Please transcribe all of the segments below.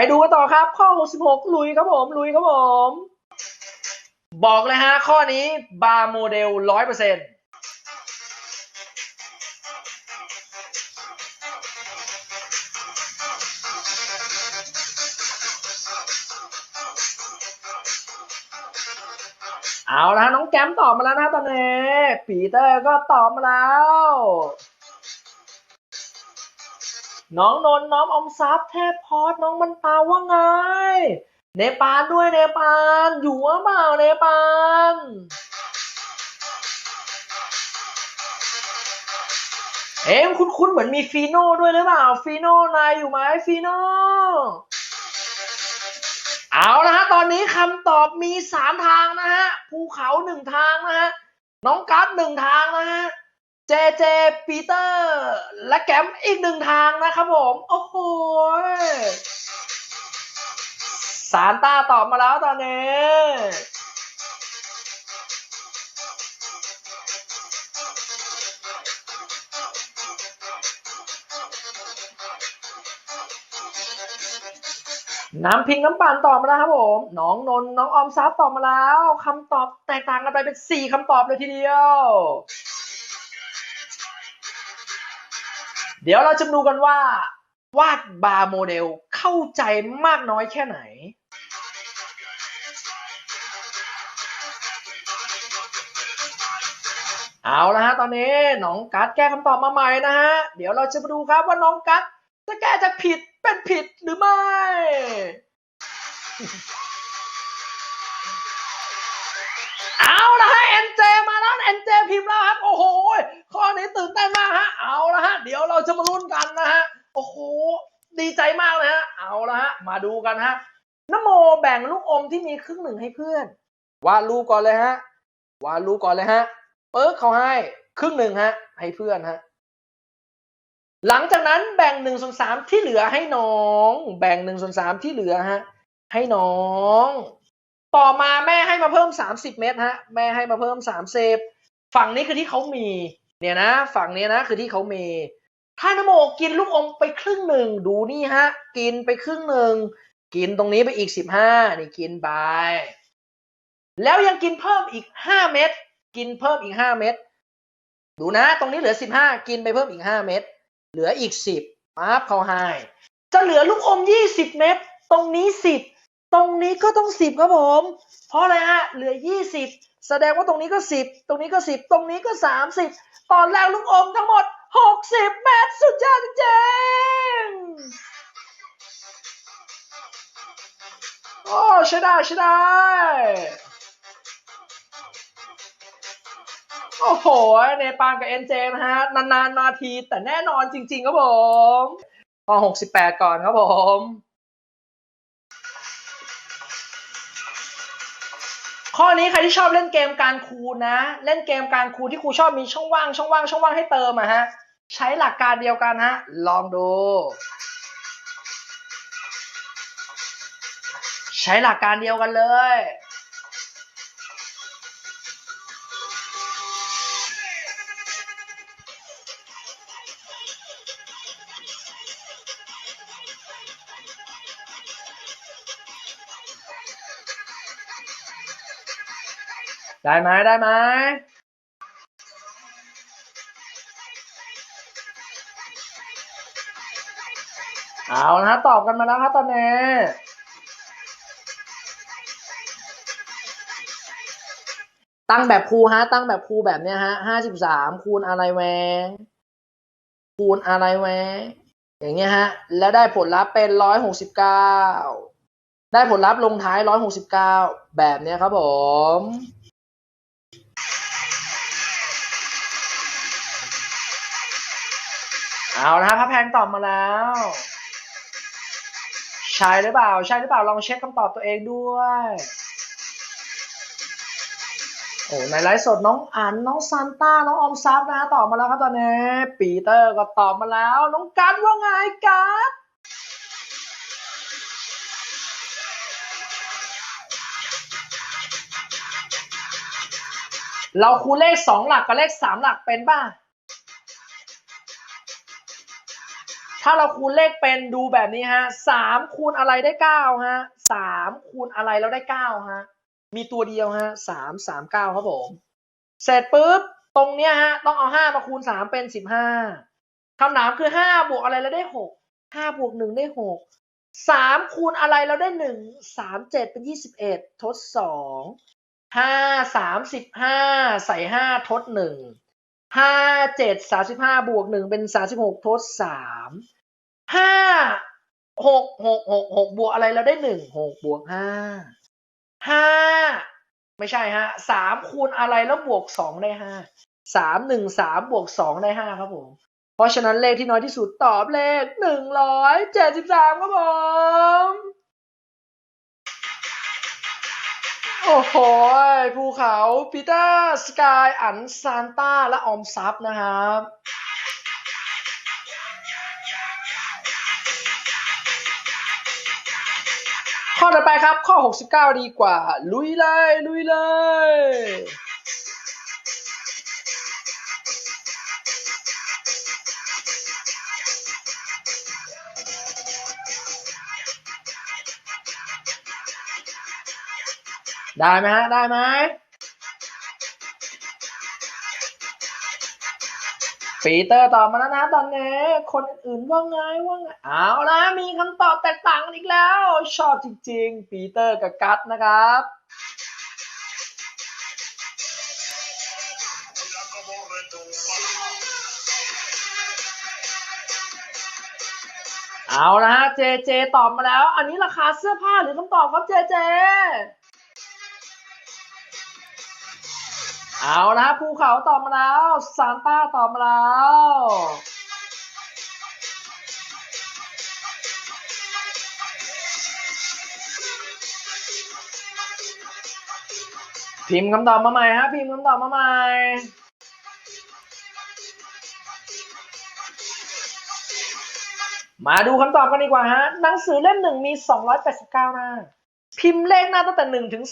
ไปดูกันต่อครับ ข้อ 66 ลุยครับผมลุยครับผม บอกเลยฮะ ข้อนี้บาร์โมเดล 100%เอาละฮะน้องแก้มตอบมาแล้วนะตอนนี้ปีเตอร์ก็ตอบมาแล้ว น้องนนท์น้องอมทรัพย์เทพพอดน้องมันตาว่าไง เนปาลด้วยเนปาลอยู่หรือเปล่าเนปาลเอ๊ะคุ้นๆเหมือนมีฟีโน่ด้วยหรือเปล่าฟีโน่นายอยู่ไหมฟีโน่เอาละฮะตอนนี้คำตอบมีสามทางนะฮะภูเขาหนึ่งทางนะฮะน้องกัสหนึ่งทางนะฮะ เจเจปีเตอร์ และแกมอีกหนึ่งทางนะครับผม โอ้โหสารต้าตอบมาแล้วตอนนี้น้ำพิงน้ำปั่นตอบมาแล้วครับผม น้องนนน้องออมทรัพย์ตอบมาแล้วคำตอบแตกต่างกันไปเป็นสี่คำตอบเลยทีเดียว เดี๋ยวเราจะดูกันว่าวาดบาร์โมเดลเข้าใจมากน้อยแค่ไหน เอาละฮะตอนนี้น้องกัดแก้คำตอบมาใหม่นะฮะ เดี๋ยวเราจะมาดูครับว่าน้องกัดจะแก้จากผิดเป็นผิดหรือไม่ พิมพ์แล้วครับโอ้โห ข้อนี้ตื่นเต้นมากฮะ เอาละฮะ เดี๋ยวเราจะมาลุ้นกันนะฮะ โอ้โห ดีใจมากเลยฮะ เอาละฮะ มาดูกันฮะนโมแบ่งลูกอมที่มีครึ่งหนึ่งให้เพื่อน วาดรูปก่อนเลยฮะ วาดรูปก่อนเลยฮะ เปิ๊กเขาให้ครึ่งหนึ่งฮะ ให้เพื่อนฮะ หลังจากนั้นแบ่งหนึ่งส่วนสามที่เหลือให้น้อง แบ่งหนึ่งส่วนสามที่เหลือฮะ ให้น้อง ต่อมาแม่ให้มาเพิ่มสามสิบเมตรฮะ แม่ให้มาเพิ่มสามเซฟ ฝั่งนี้คือที่เขามี เนี่ยนะ ฝั่งนี้นะคือที่เขามี ถ้านโมกินลูกอมไปครึ่งหนึ่งดูนี่ฮะ กินไปครึ่งหนึ่งกินตรงนี้ไปอีกสิบห้านี่กินไป แล้วยังกินเพิ่มอีกห้าเม็ดกินเพิ่มอีกห้าเม็ดดูนะ ตรงนี้เหลือสิบห้ากินไปเพิ่มอีกห้าเม็ดเหลืออีกสิบปั๊บเขาให้จะเหลือลูกอมยี่สิบเม็ดตรงนี้สิบ ตรงนี้ก็ต้องสิบครับผม เพราะอะไรฮะเหลือยี่สิบแสดงว่าตรงนี้ก็สิบตรงนี้ก็สิบตรงนี้ก็สามสิบตอนแรกลูกอมทั้งหมดหกสิบเม็ดสุดยอดจริงโอ้ใช่ได้ใช่ได้โอ้โหเนปาลกับเอ็นเจนะฮะ นานๆมาทีแต่แน่นอนจริง ๆ ครับผมข้อหกสิบแปดก่อนครับผม ข้อนี้ใครที่ชอบเล่นเกมการคูณนะ เล่นเกมการคูณที่ครูชอบมีช่องว่างช่องว่างช่องว่างให้เติมอะฮะ ใช้หลักการเดียวกันฮะ ลองดู ใช้หลักการเดียวกันเลย ได้ไหมได้ไหมเอาละฮะตอบกันมาแล้วครับตอนนี้ตั้งแบบครูฮะ ตั้งแบบครูแบบเนี้ยฮะห้าสิบสามคูณอะไรแหวงคูณอะไรแหวงอย่างเงี้ยฮะ แล้วได้ผลลัพธ์เป็นร้อยหกสิบเก้าได้ผลลัพธ์ลงท้ายร้อยหกสิบเก้าแบบเนี้ยครับผม เอาละครับพระแพงตอบมาแล้ว ใช่หรือเปล่า ใช่หรือเปล่าลองเช็คคำตอบตัวเองด้วยโอ้ในไลฟ์สดน้องอันน้องซานต้าน้องอมซับนะตอบมาแล้วครับตอนนี้ ปีเตอร์ก็ตอบมาแล้ว น้องกัดว่าไงกัดเราคูณเลขสองหลักกับเลขสามหลักเป็นป่ะ ถ้าเราคูณเลขเป็นดูแบบนี้ฮะสามคูณอะไรได้เก้าฮะสามคูณอะไรแล้วได้เก้าฮะ มีตัวเดียวฮะสามสามเก้าครับผม เสร็จปุ๊บตรงเนี้ยฮะต้องเอาห้ามาคูณสามเป็นสิบห้าคำถามคือห้าบวกอะไรแล้วได้หกห้าบวกหนึ่งได้หกสามคูณอะไรแล้วได้หนึ่งสามเจ็ดเป็นยี่สิบเอ็ดทดสองห้าสามสิบห้าใส่ห้าทดหนึ่ง ห้าเจ็ดสามสิบห้าบวกหนึ่งเป็นสามสิบหกทดสามห้าหกหกหกหกบวกอะไรแล้วได้หนึ่งหกบวกห้าห้าไม่ใช่ฮะสามคูณอะไรแล้วบวกสองได้ห้าสามหนึ่งสามบวกสองได้ห้าครับผม เพราะฉะนั้นเลขที่น้อยที่สุดตอบเลขหนึ่งร้อยเจ็ดสิบสามครับผม โอ้โหภูเขาปีเตอร์สกายอันซานต้าและออมซับนะครับข้อต่อไปครับ ข้อ 69 ดีกว่า ลุยเลย ลุยเลย ได้ไหมฮะ ได้ไหมปีเตอร์ตอบมาแล้วนะตอนนี้ คนอื่นว่าไงว่าไงเอาละมีคำตอบแตกต่างกันอีกแล้ว ชอบจริงๆ ปีเตอร์กับกัตนะครับ เอาละฮะเจเจตอบมาแล้ว อันนี้ราคาเสื้อผ้าหรือคำตอบครับเจเจ เอาละภูเขาตอบมาแล้วซานต้าตอบมาแล้วพิมพ์คำตอบมาใหม่ฮะพิมพ์คำตอบมาใหม่มาดูคำตอบกันดีกว่าฮะหนังสือเล่มหนึ่งมี 289 หน้า พิมพ์เลขหน้าตั้งแต่1ถึง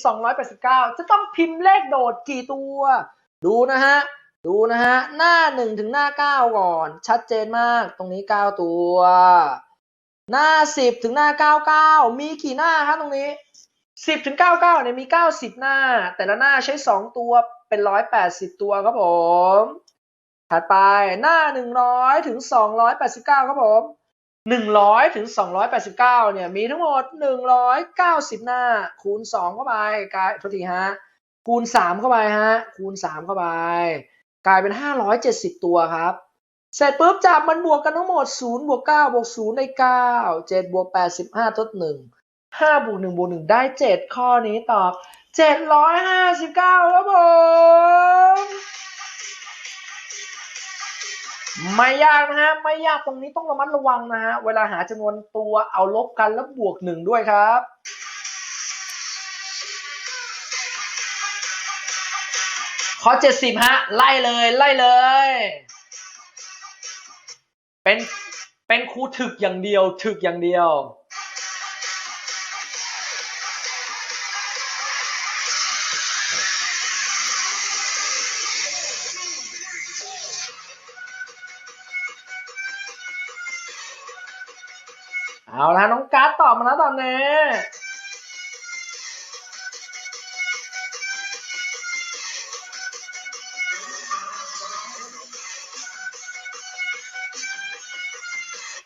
289 จะต้องพิมพ์เลขโดดกี่ตัว ดูนะฮะ ดูนะฮะ หน้า 1 ถึงหน้า 9 ก่อน ชัดเจนมาก ตรงนี้ 9 ตัว หน้า 10 ถึงหน้า 99 มีกี่หน้าครับตรงนี้ 10 ถึง 99 เนี่ยมี 90 หน้า แต่ละหน้าใช้ 2 ตัว เป็น 180 ตัวครับผม ถัดไป หน้า 100 ถึง 289 ครับผม 100 ถึง 289 เนี่ย มีทั้งหมด 190 หน้า คูณ 2 เข้าไปกลายโทษทีฮะ คูณ 3 เข้าไปฮะ คูณ 3 เข้าไป กลายเป็น 570 ตัวครับ เสร็จปุ๊บจับมันบวกกันทั้งหมด 0 บวก 9 บวก 0 ได้ 9 7 บวก85ทด 1 5 บวก 1 บวก 1 ได้ 7 ข้อนี้ตอบ 759 ครับผม ไม่ยากนะฮะไม่ยากตรงนี้ต้องระมัดระวังนะฮะเวลาหาจำนวนตัวเอาลบกันแล้วบวกหนึ่งด้วยครับขอเจ็ดสิบฮะไล่เลยไล่เลย เป็นเป็นครูถึกอย่างเดียวถึกอย่างเดียว เอาละน้องการ์ดตอบมาแล้วตอนนี้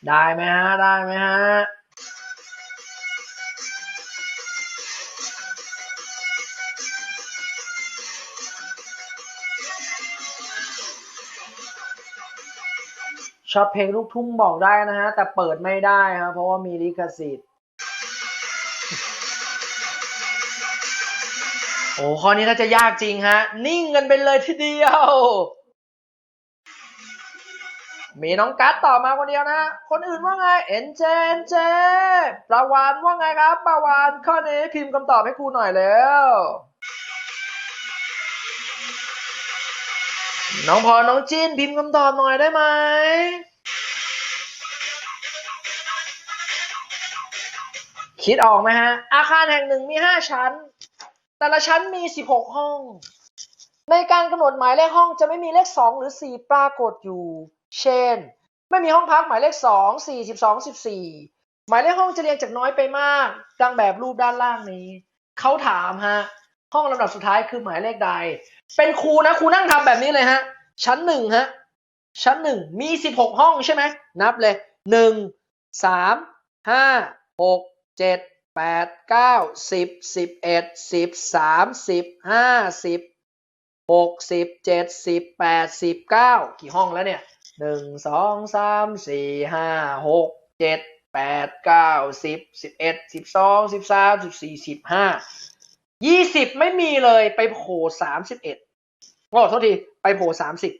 ได้ไหมฮะ ได้ไหมฮะ ชอบเพลงลูกทุ่งบอกได้นะฮะ แต่เปิดไม่ได้ครับเพราะว่ามีลิขสิทธิ์ โอ้ข้อนี้น่าจะยากจริงฮะ นิ่งกันไปเลยทีเดียว มีน้องกัสต่อมาคนเดียวนะ คนอื่นว่าไง เอ็นเจนเจประวานว่าไงครับ ประวานข้อนี้พิมพ์คำตอบให้ครูหน่อยแล้ว น้องพรน้องจินพิมพ์คำตอบหน่อยได้ไหมคิดออกไหมฮะ อาคารแห่งหนึ่งมีห้าชั้น แต่ละชั้นมีสิบหกห้อง ในการกำหนดหมายเลขห้องจะไม่มีเลขสองหรือสี่ปรากฏอยู่ เช่น ไม่มีห้องพักหมายเลขสองสี่สิบสองสิบสี่หมายเลขห้องจะเรียงจากน้อยไปมาก ดังแบบรูปด้านล่างนี้ เขาถามฮะ ห้องลำดับสุดท้ายคือหมายเลขใด เป็นครูนะครูนั่งทำแบบนี้เลยฮะ ชั้นหนึ่งฮะ ชั้นหนึ่งมีสิบหกห้องใช่ไหมนับเลยหนึ่งสามห้าหกเจ็ดแปดเก้าสิบสิบเอ็ดสิบสามสิบห้าสิบหกสิบเจ็ดสิบแปดสิบเก้ากี่ห้องแล้วเนี่ยหนึ่งสองสามสี่ห้าหกเจ็ดแปดเก้าสิบสิบเอ็ดสิบสองสิบสามสิบสี่สิบห้า ยี่สิบไม่มีเลยไปโผล่สามสิบเอ็ดโอ้โทษที ไปโผล่สามสิบ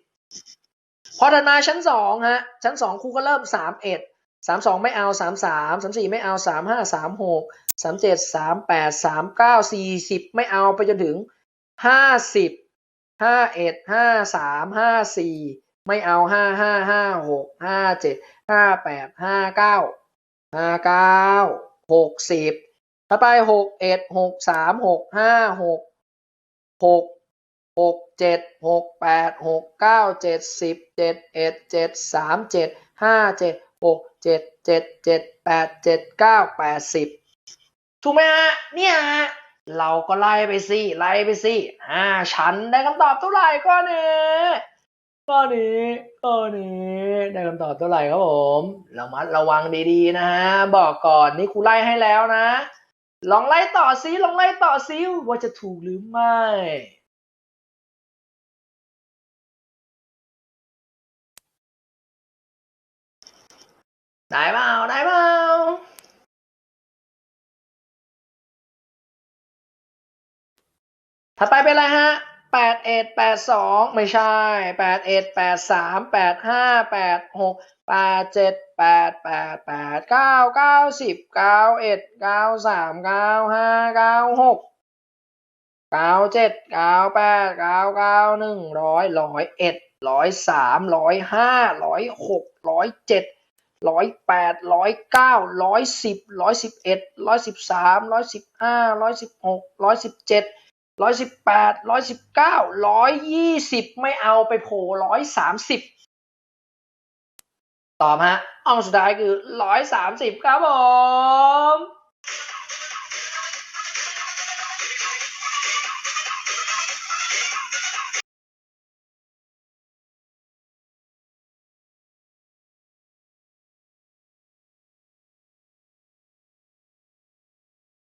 พอถัดมาชั้นสองฮะ ชั้นสองครูก็เริ่มสามเอ็ดสามสองไม่เอาสามสามสามสี่ไม่เอาสามห้าสามหกสามเจ็ดสามแปดสามเก้าสี่สิบไม่เอาไปจนถึงห้าสิบห้าเอ็ดห้าสามห้าสี่ไม่เอาห้าห้าห้าหกห้าเจ็ดห้าแปดห้าเก้าห้าเก้าหกสิบ ต่อไปหกเอ็ดหกสามหกห้าหกหกหกเจ็ดหกแปดหกเก้าเจ็ดสิบเจ็ดเอ็ดเจ็ดสามเจ็ดห้าเจ็ดหกเจ็ดเจ็ดเจ็ดแปดเจ็ดเก้าแปดสิบถูกไหมฮะเนี่ยฮะเราก็ไล่ไปสิไล่ไปสิห้าชั้นได้คำตอบเท่าไหร่ก็นี้ก็นี้ก็นี้ได้คำตอบเท่าไหร่ครับผม เระมัดระวังดีๆนะฮะ บอกก่อนนี่ครูไล่ให้แล้วนะ ลองไล่ต่อซิลองไล่ต่อซิว่าจะถูกหรือไม่ได้เปล่าได้เปล่าถัดไปเป็นอะไรฮะแปดเอ็ดแปดสองไม่ใช่แปดเอ็ดแปดสามแปดห้าแปดหกแปดเจ็ด แปดแปดแปดเก้าเก้าสิบเก้าเอ็ดเก้าสามเก้าห้าเก้าหกเก้าเจ็ดเก้าแปดเก้าเก้าหนึ่งร้อยร้อยเอ็ดร้อยสามร้อยห้าร้อยหกร้อยเจ็ดร้อยแปดร้อยเก้าร้อยสิบร้อยสิบเอ็ดร้อยสิบสามร้อยสิบห้าร้อยสิบหกร้อยสิบเจ็ดร้อยสิบแปดร้อยสิบเก้าร้อยยี่สิบไม่เอาไปโผล่ร้อยสามสิบ ตอบฮะอ่องสุดท้ายคือร้อยสามสิบครับผม